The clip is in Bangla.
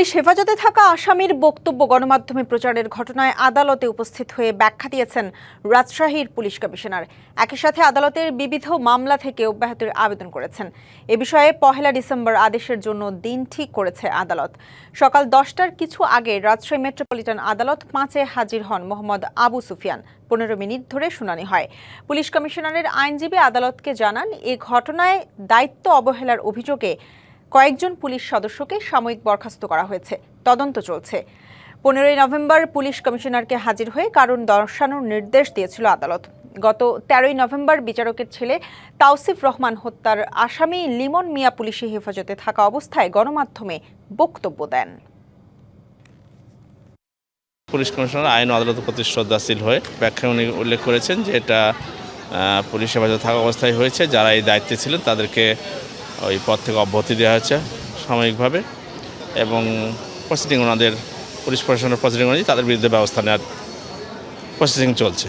পুলিশ হেফাজতে থাকা আসামির বক্তব্য গণমাধ্যমে প্রচারের ঘটনায় আদালতে উপস্থিত হয়ে ব্যাখ্যা দিয়েছেন রাজশাহীর পুলিশ কমিশনার। একই সাথে আদালতের বিবিধ মামলা থেকে অব্যাহতির আবেদন করেছেন। এ বিষয়ে পহেলা ডিসেম্বর আদেশের জন্য দিন ঠিক করেছে আদালত। সকাল দশটার কিছু আগে রাজশাহী মেট্রোপলিটন আদালত পাঁচে হাজির হন মোহাম্মদ আবু সুফিয়ান। পনেরো মিনিট ধরে শুনানি হয়। পুলিশ কমিশনারের আইনজীবী আদালতকে জানান, এ ঘটনায় দায়িত্ব অবহেলার অভিযোগে কয়েকজন পুলিশ সদস্যকে সাময়িক বরখাস্ত করা হয়েছে। তদন্ত চলছে। পনেরোই নভেম্বর পুলিশ কমিশনারকে হাজির হয়ে কারণ দর্শানোর নির্দেশ দিয়েছিল আদালত। গত তেরোই নভেম্বর বিচারকের ছেলে তাওসিফ রহমান হত্যার আসামি লিমন মিয়া পুলিশি হেফাজতে থাকা অবস্থায় গণমাধ্যমে বক্তব্য দেন। পুলিশ কমিশনার আইন আদালত প্রতি শ্রদ্ধাশীল হয়ে ব্যাখ্যায় উনি উল্লেখ করেছেন যে এটা পুলিশ হেফাজতে থাকা অবস্থায় হয়েছে। যারা এই দায়িত্বে ছিলেন তাদেরকে ওই পথ থেকে অব্যাহতি দেওয়া হয়েছে সাময়িকভাবে এবং প্রসিডিং ওনাদের পুলিশ প্রশাসনের প্রসিডিং অনুযায়ী তাদের বিরুদ্ধে ব্যবস্থা নেওয়ার প্রসেসিং চলছে।